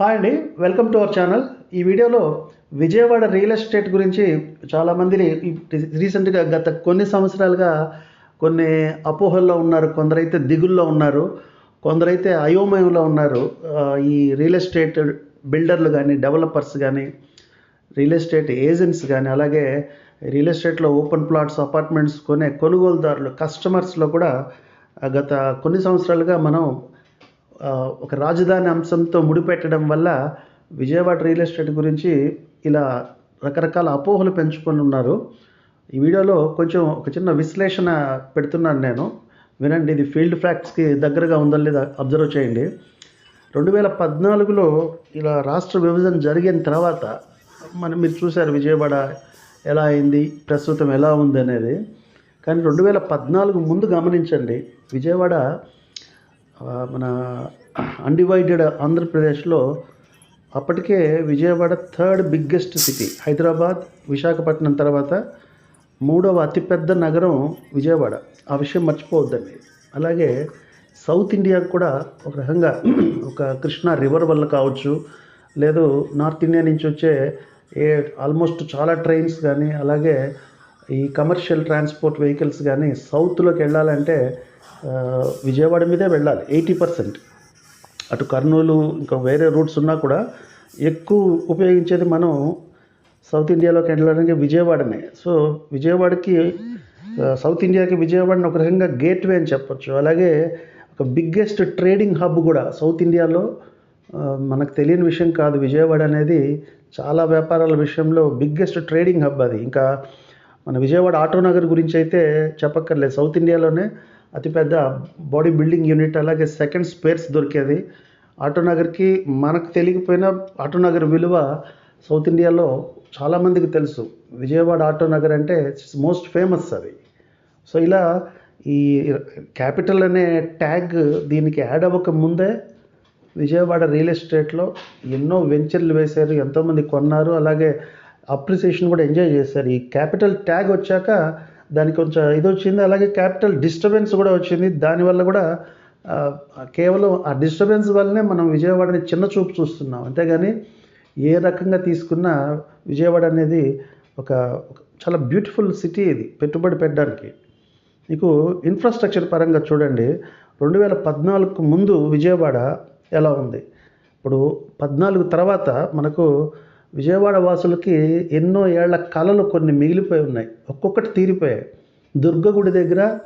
Hi అండి welcome to our channel ఈ వీడియోలో విజయవాడ రియల్ ఎస్టేట్ గురించి చాలామంది రీసెంట్గా గత కొన్ని సంవత్సరాలుగా కొన్ని అపోహల్లో ఉన్నారు. కొందరైతే దిగుల్లో ఉన్నారు. కొందరైతే అయోమయంలో ఉన్నారు. ఈ రియల్ ఎస్టేట్ బిల్డర్లు కానీ డెవలపర్స్ కానీ రియల్ ఎస్టేట్ ఏజెంట్స్ కానీ అలాగే రియల్ ఎస్టేట్లో ఓపెన్ ప్లాట్స్ అపార్ట్మెంట్స్ కొనే కొనుగోలుదారులు కస్టమర్స్లో కూడా గత కొన్ని సంవత్సరాలుగా మనం ఒక రాజధాని అంశంతో ముడిపెట్టడం వల్ల విజయవాడ రియల్ ఎస్టేట్ గురించి ఇలా రకరకాల అపోహలు పెంచుకొని ఉన్నారు. ఈ వీడియోలో కొంచెం ఒక చిన్న విశ్లేషణ పెడుతున్నాను నేను. వినండి ఇది ఫీల్డ్ ఫ్యాక్ట్స్కి దగ్గరగా ఉందో లేదా అబ్జర్వ్ చేయండి. రెండు వేల పద్నాలుగులో ఇలా రాష్ట్ర విభజన జరిగిన తర్వాత మనం మీరు చూశారు విజయవాడ ఎలా అయింది ప్రస్తుతం ఎలా ఉంది అనేది. కానీ రెండు వేల పద్నాలుగు ముందు గమనించండి విజయవాడ మన అన్డివైడెడ్ ఆంధ్రప్రదేశ్లో అప్పటికే Vijayawada third biggest city. Hyderabad Visakhapatnam తర్వాత మూడవ అతిపెద్ద నగరం విజయవాడ. ఆ విషయం మర్చిపోవద్దండి. అలాగే సౌత్ ఇండియా కూడా ఒక రకంగా ఒక కృష్ణా రివర్ వల్ల కావచ్చు లేదు నార్త్ ఇండియా నుంచి వచ్చే ఏ ఆల్మోస్ట్ చాలా ట్రైన్స్ కానీ అలాగే ఈ కమర్షియల్ ట్రాన్స్పోర్ట్ వెహికల్స్ కానీ సౌత్లోకి వెళ్ళాలంటే విజయవాడ మీదే వెళ్ళాలి ఎయిటీ పర్సెంట్. అటు కర్నూలు ఇంకా వేరే రూట్స్ ఉన్నా కూడా ఎక్కువ ఉపయోగించేది మనం సౌత్ ఇండియాలోకి వెళ్ళడానికి విజయవాడనే. సో విజయవాడకి సౌత్ ఇండియాకి విజయవాడని ఒక రకంగా గేట్వే అని చెప్పొచ్చు. అలాగే ఒక బిగ్గెస్ట్ ట్రేడింగ్ హబ్ కూడా సౌత్ ఇండియాలో మనకు తెలియని విషయం కాదు. విజయవాడ అనేది చాలా వ్యాపారాల విషయంలో బిగ్గెస్ట్ ట్రేడింగ్ హబ్ అది. ఇంకా మన విజయవాడ ఆటో నగర్ గురించి అయితే చెప్పక్కర్లేదు. సౌత్ ఇండియాలోనే అతిపెద్ద బాడీ బిల్డింగ్ యూనిట్ అలాగే సెకండ్ స్పేర్స్ దొరికేది. ఆటో నగర్కి మనకు తెలియకపోయినా ఆటో నగర్ విలువ సౌత్ ఇండియాలో చాలామందికి తెలుసు. విజయవాడ ఆటో నగర్ అంటే మోస్ట్ ఫేమస్ అది. సో ఇలా ఈ క్యాపిటల్ అనే ట్యాగ్ దీనికి యాడ్ అవ్వక ముందే విజయవాడ రియల్ ఎస్టేట్లో ఎన్నో వెంచర్లు వేశారు ఎంతోమంది కొన్నారు. అలాగే అప్రిసియేషన్ కూడా ఎంజాయ్ చేశారు. ఈ క్యాపిటల్ ట్యాగ్ వచ్చాక దానికి కొంచెం ఇది వచ్చింది. అలాగే క్యాపిటల్ డిస్టర్బెన్స్ కూడా వచ్చింది. దానివల్ల కూడా కేవలం ఆ డిస్టర్బెన్స్ వల్లనే మనం విజయవాడని చిన్న చూపు చూస్తున్నాం. అంతేగాని ఏ రకంగా తీసుకున్నా విజయవాడ అనేది ఒక ఒక చాలా బ్యూటిఫుల్ సిటీ ఇది పెట్టుబడి పెట్టడానికి. మీకు ఇన్ఫ్రాస్ట్రక్చర్ పరంగా చూడండి. రెండు వేల పద్నాలుగుకు ముందు విజయవాడ ఎలా ఉంది? ఇప్పుడు పద్నాలుగు తర్వాత మనకు విజయవాడ వాసులకి ఎన్నో ఏళ్ళ కళలు కొన్ని మిగిలిపోయి ఉన్నాయి. ఒక్కొక్కటి తీరిపోయాయి. దుర్గగుడి దగ్గర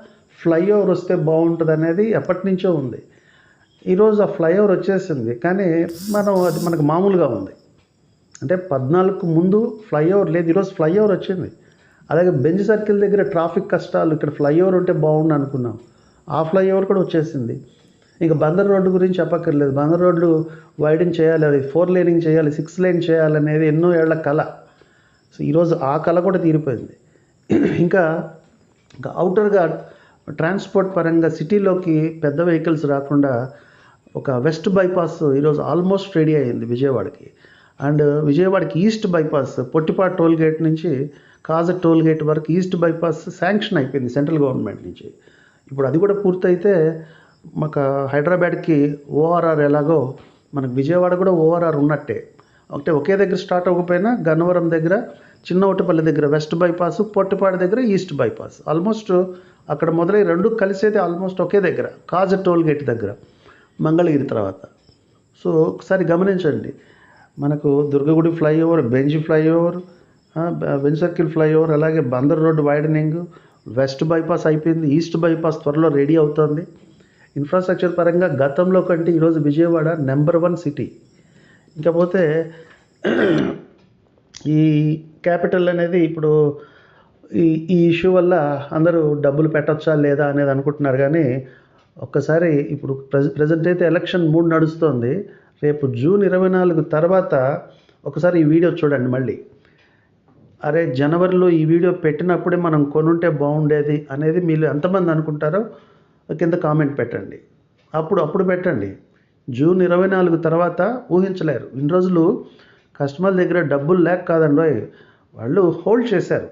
ఫ్లైఓవర్ వస్తే బాగుంటుంది అనేది ఎప్పటి నుంచో ఉంది. ఈరోజు ఆ ఫ్లైఓవర్ వచ్చేసింది. కానీ మనం అది మనకు మామూలుగా ఉంది. అంటే పద్నాలుగుకు ముందు ఫ్లైఓవర్ లేదు. ఈరోజు ఫ్లైఓవర్ వచ్చింది. అలాగే బెంజ్ సర్కిల్ దగ్గర ట్రాఫిక్ కష్టాలు ఇక్కడ ఫ్లైఓవర్ ఉంటే బాగుండు అనుకున్నాం. ఆ ఫ్లైఓవర్ కూడా వచ్చేసింది. ఇంకా బందర్ రోడ్డు గురించి చెప్పక్కర్లేదు. బందర్ రోడ్లు వైడింగ్ చేయాలి అది ఫోర్ లేనింగ్ చేయాలి సిక్స్ లైన్ చేయాలనేది ఎన్నో ఏళ్ళ కళ. సో ఈరోజు ఆ కళ కూడా తీరిపోయింది. ఇంకా ఇంకా అవుటర్గా ట్రాన్స్పోర్ట్ పరంగా సిటీలోకి పెద్ద వెహికల్స్ రాకుండా ఒక వెస్ట్ బైపాస్ ఈరోజు ఆల్మోస్ట్ రెడీ అయింది విజయవాడకి. అండ్ విజయవాడకి east bypass Pottipadu toll gate నుంచి కాజ టోల్ గేట్ వరకు ఈస్ట్ బైపాస్ శాంక్షన్ అయిపోయింది సెంట్రల్ గవర్నమెంట్ నుంచి. ఇప్పుడు అది కూడా పూర్తయితే మాకు హైదరాబాద్కి ఓఆర్ఆర్ ఎలాగో మనకు విజయవాడ కూడా ఓఆర్ఆర్ ఉన్నట్టే. అంటే ఒకే దగ్గర స్టార్ట్ అవ్వకపోయినా గన్నవరం దగ్గర చిన్న చిన్నవటిపల్లి దగ్గర వెస్ట్ బైపాస్ పొట్టిపాడు దగ్గర ఈస్ట్ బైపాస్. ఆల్మోస్ట్ అక్కడ మొదలై రెండు కలిసేది ఆల్మోస్ట్ ఒకే దగ్గర కాజ టోల్ గేట్ దగ్గర మంగళగిరి తర్వాత. సో ఒకసారి గమనించండి మనకు దుర్గగుడి ఫ్లైఓవర్ బెంజ్ ఫ్లైఓవర్ ఆ, బెంజ్ సర్కిల్ ఫ్లైఓవర్ అలాగే Bandar road widening west bypass అయిపోయింది ఈస్ట్ బైపాస్ త్వరలో రెడీ అవుతుంది. ఇన్ఫ్రాస్ట్రక్చర్ పరంగా గతంలో కంటే ఈరోజు విజయవాడ నెంబర్ వన్ సిటీ ఇకపోతే ఈ క్యాపిటల్ అనేది ఇప్పుడు ఈ ఈ ఇష్యూ వల్ల అందరూ డబ్బులు పెట్టచ్చా లేదా అనేది అనుకుంటున్నారు కానీ ఒక్కసారి ఇప్పుడు ప్రె ప్రజెంట్ అయితే ఎలక్షన్ మూడు నడుస్తుంది. రేపు జూన్ ఇరవై నాలుగు తర్వాత ఒకసారి ఈ వీడియో చూడండి మళ్ళీ. అరే జనవరిలో ఈ వీడియో పెట్టినప్పుడే మనం కొనుంటే బాగుండేది అనేది మీరు ఎంతమంది అనుకుంటారో కింద కామెంట్ పెట్టండి. అప్పుడు అప్పుడు పెట్టండి. జూన్ ఇరవై నాలుగు తర్వాత ఊహించలేరు. ఇన్ని రోజులు కస్టమర్ దగ్గర డబ్బులు లేక కాదండి వాళ్ళు హోల్డ్ చేశారు.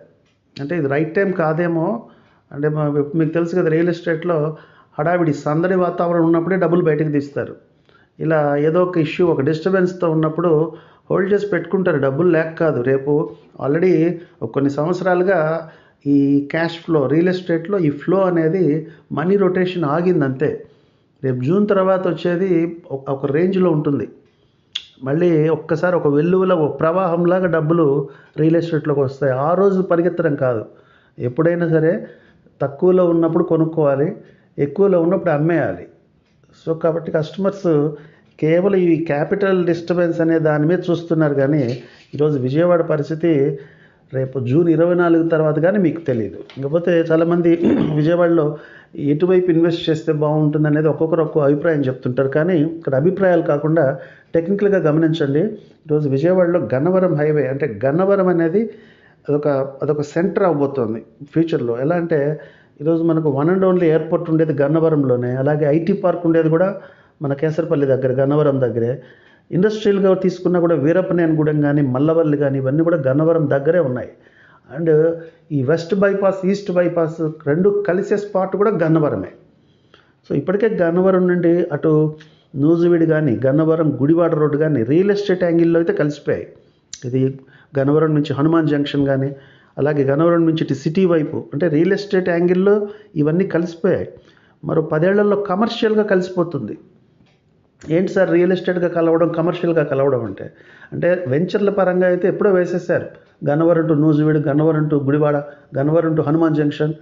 అంటే ఇది రైట్ టైం కాదేమో. అంటే మా- మీకు తెలుసు కదా రియల్ ఎస్టేట్లో హడావిడి సందడి వాతావరణం ఉన్నప్పుడే డబ్బులు బయటకు తీస్తారు. ఇలా ఏదో ఒక ఇష్యూ ఒక డిస్టర్బెన్స్తో ఉన్నప్పుడు హోల్డ్ చేసి పెట్టుకుంటారు. డబ్బులు లేక కాదు. రేపు ఆల్రెడీ కొన్ని సంవత్సరాలుగా ఈ క్యాష్ ఫ్లో రియల్ ఎస్టేట్లో ఈ ఫ్లో అనేది మనీ రొటేషన్ ఆగింది అంతే రేపు జూన్ తర్వాత వచ్చేది ఒక- ఒక రేంజ్లో ఉంటుంది. మళ్ళీ ఒక్కసారి ఒక వెల్లువల ఒక ప్రవాహంలాగా డబ్బులు రియల్ ఎస్టేట్లోకి వస్తాయి. ఆ రోజు పరిగెత్తడం కాదు. ఎప్పుడైనా సరే తక్కువలో ఉన్నప్పుడు కొనుక్కోవాలి ఎక్కువలో ఉన్నప్పుడు అమ్మేయాలి. సో కాబట్టి కస్టమర్స్ కేవలం ఈ క్యాపిటల్ డిస్టర్బెన్స్ అనే దాని మీద చూస్తున్నారు కానీ ఈరోజు విజయవాడ పరిస్థితి రేపు జూన్ ఇరవై నాలుగు తర్వాత కానీ మీకు తెలియదు ఇకపోతే చాలామంది విజయవాడలో ఎటువైపు ఇన్వెస్ట్ చేస్తే బాగుంటుంది అనేది ఒక్కొక్కరు ఒక్కో అభిప్రాయం చెప్తుంటారు. కానీ ఇక్కడ అభిప్రాయాలు కాకుండా టెక్నికల్గా గమనించండి. ఈరోజు విజయవాడలో గన్నవరం హైవే అంటే గన్నవరం అనేది అదొక అదొక సెంటర్ అవబోతోంది ఫ్యూచర్లో. ఎలా అంటే ఈరోజు మనకు వన్ అండ్ ఓన్లీ ఎయిర్పోర్ట్ ఉండేది గన్నవరంలోనే అలాగే ఐటీ పార్క్ ఉండేది కూడా మన కేసరపల్లి దగ్గర గన్నవరం దగ్గరే. ఇండస్ట్రియల్గా తీసుకున్నా కూడా వీరప్పనేనిగూడెం కానీ మల్లవల్లి కానీ ఇవన్నీ కూడా గన్నవరం దగ్గరే ఉన్నాయి. అండ్ ఈ వెస్ట్ బైపాస్ ఈస్ట్ బైపాస్ రెండు కలిసే స్పాట్ కూడా గన్నవరమే. సో ఇప్పటికే గన్నవరం నుండి అటు నూజివీడు కానీ గన్నవరం గుడివాడ రోడ్డు కానీ రియల్ ఎస్టేట్ యాంగిల్లో అయితే కలిసిపోయాయి. ఇది గన్నవరం నుంచి హనుమాన్ జంక్షన్ కానీ అలాగే గన్నవరం నుంచి ఇటు సిటీ వైపు అంటే రియల్ ఎస్టేట్ యాంగిల్లో ఇవన్నీ కలిసిపోయాయి. మరో పదేళ్ళలో కమర్షియల్గా కలిసిపోతుంది. ఏంటి సార్ రియల్ ఎస్టేట్గా కలవడం కమర్షియల్గా కలవడం అంటే? అంటే వెంచర్ల పరంగా అయితే ఎప్పుడో వేసేసారు Gannavaram to Nuzvid Gannavaram to Gudivada Gannavaram to Hanuman junction.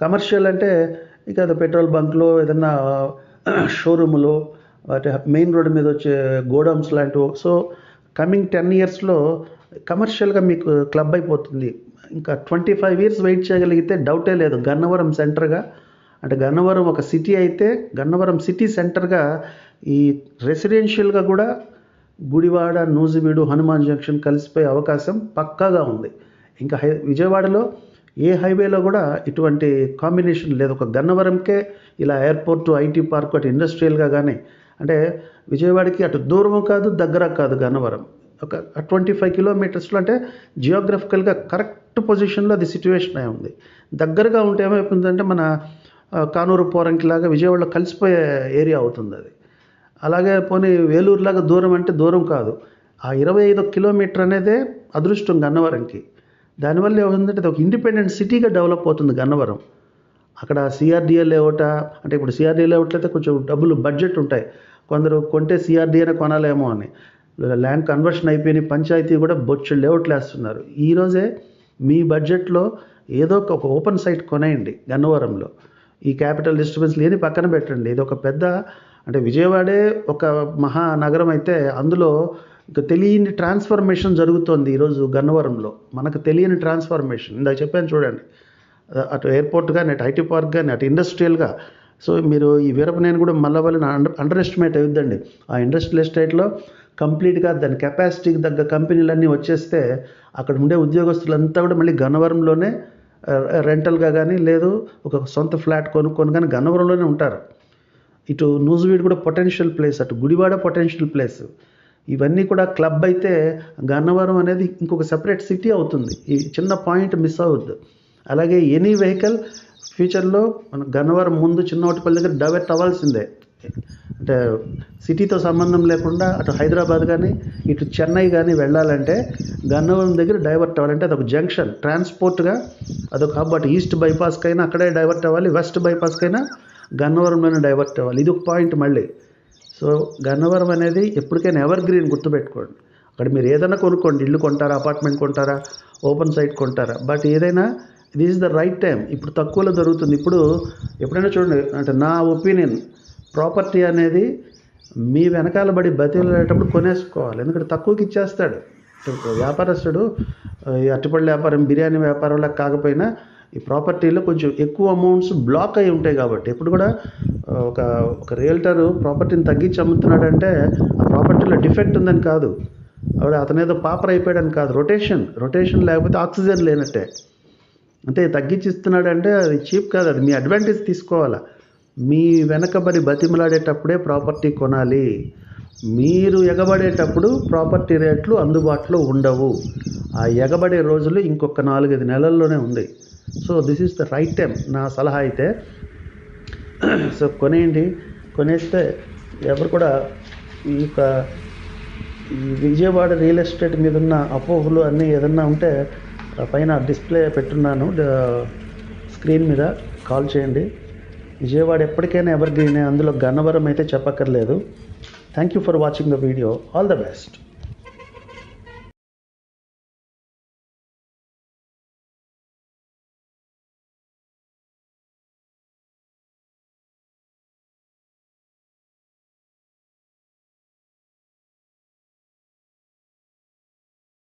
Commercial అంటే ఇక అది పెట్రోల్ బంక్లో ఏదన్నా షోరూములో వాటి మెయిన్ రోడ్ మీద వచ్చే గోడౌన్స్ లాంటివి. సో కమింగ్ టెన్ ఇయర్స్లో కమర్షియల్గా మీకు క్లబ్ అయిపోతుంది. ఇంకా ట్వంటీ ఫైవ్ ఇయర్స్ వెయిట్ చేయగలిగితే డౌటే లేదు. గన్నవరం సెంటర్గా అంటే గన్నవరం ఒక సిటీ అయితే గన్నవరం సిటీ సెంటర్గా ఈ రెసిడెన్షియల్గా కూడా గుడివాడ నూజివీడు హనుమాన్ జంక్షన్ కలిసిపోయే అవకాశం పక్కాగా ఉంది. ఇంకా హై విజయవాడలో ఏ హైవేలో కూడా ఇటువంటి కాంబినేషన్ లేదు. ఒక గన్నవరంకే ఇలా ఎయిర్పోర్ట్ ఐటీ పార్క్ అటు ఇండస్ట్రియల్గా కానీ అంటే విజయవాడకి అటు దూరం కాదు దగ్గర కాదు గన్నవరం. ఒక ట్వంటీ ఫైవ్ కిలోమీటర్స్లో అంటే జియోగ్రఫికల్గా కరెక్ట్ పొజిషన్లో అది సిచ్యువేషన్ అయి ఉంది. దగ్గరగా ఉంటే ఏమైపోతుందంటే మన కానూరు కానూరు పోరంకిలాగా విజయవాడలో కలిసిపోయే ఏరియా అవుతుంది అది. అలాగే పోనీ వేలూరులాగా దూరం అంటే దూరం కాదు. ఆ ఇరవై ఐదు కిలోమీటర్ అనేదే అదృష్టం గన్నవరంకి. దానివల్ల ఏమవుతుందంటే అది ఒక ఇండిపెండెంట్ సిటీగా డెవలప్ అవుతుంది గన్నవరం. అక్కడ సిఆర్డిఏ లేఅవుట అంటే ఇప్పుడు సిఆర్డిఏ లేఅవుట్ అయితే కొంచెం డబ్బులు బడ్జెట్ ఉంటాయి. కొందరు కొంటే సిఆర్డిఏనే కొనాలేమో అని. ల్యాండ్ కన్వర్షన్ అయిపోయిన పంచాయతీ కూడా బొచ్చు లేఅవుట్లు వేస్తున్నారు. ఈరోజే మీ బడ్జెట్లో ఏదో ఒక ఓపెన్ సైట్ కొనేయండి గన్నవరంలో. ఈ క్యాపిటల్ డిస్టర్బెన్స్ లేని పక్కన పెట్టండి. ఇది ఒక పెద్ద అంటే విజయవాడే ఒక మహానగరం అయితే అందులో ఇంకా తెలియని ట్రాన్స్ఫర్మేషన్ జరుగుతోంది ఈరోజు గన్నవరంలో. మనకు తెలియని ట్రాన్స్ఫర్మేషన్. ఇందాక చెప్పాను చూడండి. అటు ఎయిర్పోర్ట్ కానీ అటు ఐటీ పార్క్ కానీ అటు ఇండస్ట్రియల్గా. సో మీరు ఈ వీరపనేని కూడా మల్లవల్లిని అండర్ అండర్ ఎస్టిమేట్ అవుద్దండి ఆ ఇండస్ట్రియల్ ఎస్టేట్లో కంప్లీట్గా దాని కెపాసిటీకి తగ్గ కంపెనీలన్నీ వచ్చేస్తే అక్కడ ఉండే ఉద్యోగస్తులంతా కూడా మళ్ళీ గన్నవరంలోనే రెంటల్గా కానీ లేదు ఒక సొంత ఫ్లాట్ కొనుక్కొని కానీ గన్నవరంలోనే ఉంటారు. ఇటు నూజివీడు కూడా పొటెన్షియల్ ప్లేస్ అటు గుడివాడ పొటెన్షియల్ ప్లేస్. ఇవన్నీ కూడా క్లబ్ అయితే గన్నవరం అనేది ఇంకొక సెపరేట్ సిటీ అవుతుంది. ఈ చిన్న పాయింట్ మిస్ అవ్వద్దు అలాగే ఎనీ వెహికల్ ఫ్యూచర్లో మన గన్నవరం ముందు చిన్నోటిపల్లి దగ్గర డైవర్ట్ అవ్వాల్సిందే. అంటే సిటీతో సంబంధం లేకుండా అటు హైదరాబాద్ కానీ ఇటు చెన్నై కానీ వెళ్ళాలంటే గన్నవరం దగ్గర డైవర్ట్ అవ్వాలంటే అదొక జంక్షన్. ట్రాన్స్పోర్ట్గా అదొక హబ్. అటు ఈస్ట్ బైపాస్కైనా అక్కడే డైవర్ట్ అవ్వాలి. వెస్ట్ బైపాస్కైనా గన్నవరంలోనే డైవర్ట్ అవ్వాలి. ఇది ఒక పాయింట్ మళ్ళీ. సో గన్నవరం అనేది ఎప్పటికైనా ఎవర్ గ్రీన్ గుర్తుపెట్టుకోండి. అక్కడ మీరు ఏదైనా కొనుక్కోండి. ఇల్లు కొంటారా? అపార్ట్మెంట్ కొంటారా? ఓపెన్ సైట్ కొంటారా? బట్ ఏదైనా this is the right time. ఇప్పుడు తక్కువలో దొరుకుతుంది. ఇప్పుడు ఎప్పుడైనా చూడండి అంటే నా ఒపీనియన్ ప్రాపర్టీ అనేది మీ వెనకాల పడి బతిలేటప్పుడు కొనేసుకోవాలి. ఎందుకంటే తక్కువకి ఇచ్చేస్తాడు. వ్యాపారస్తుడు ఈ అరటిపళ్ళ వ్యాపారం బిర్యానీ వ్యాపారంలా కాకపోయినా ఈ ప్రాపర్టీలో కొంచెం ఎక్కువ అమౌంట్స్ బ్లాక్ అయి ఉంటాయి కాబట్టి ఇప్పుడు కూడా ఒక ఒక రియల్టర్ ప్రాపర్టీని తగ్గించి అమ్ముతున్నాడంటే ఆ ప్రాపర్టీలో డిఫెక్ట్ ఉందని కాదు. ఆవిడ అతనేదో పాపర్ అయిపోయాడని కాదు. రొటేషన్ రొటేషన్ లేకపోతే ఆక్సిజన్ లేనట్టే. అంటే తగ్గించి ఇస్తున్నాడంటే అది చీప్ కాదు. అది మీ అడ్వాంటేజ్ తీసుకోవాలా. మీ వెనకబడి బతిమలాడేటప్పుడే ప్రాపర్టీ కొనాలి. మీరు ఎగబడేటప్పుడు ప్రాపర్టీ రేట్లు అందుబాటులో ఉండవు. ఆ ఎగబడే రోజులు ఇంకొక నాలుగైదు నెలల్లోనే ఉంది. So this is the right time నా సలహా అయితే సో కొనేయండి. కొనేస్తే ఎవరు కూడా ఈ యొక్క ఈ విజయవాడ రియల్ ఎస్టేట్ మీద ఉన్న అపోహలు అన్నీ ఏదన్నా ఉంటే పైన డిస్ప్లే పెట్టున్నాను. స్క్రీన్ మీద కాల్ చేయండి. విజయవాడ ఎప్పటికైనా ఎవర్ గ్రీనే అందులో గన్నవరం అయితే చెప్పక్కర్లేదు. Thank you for watching the video all the best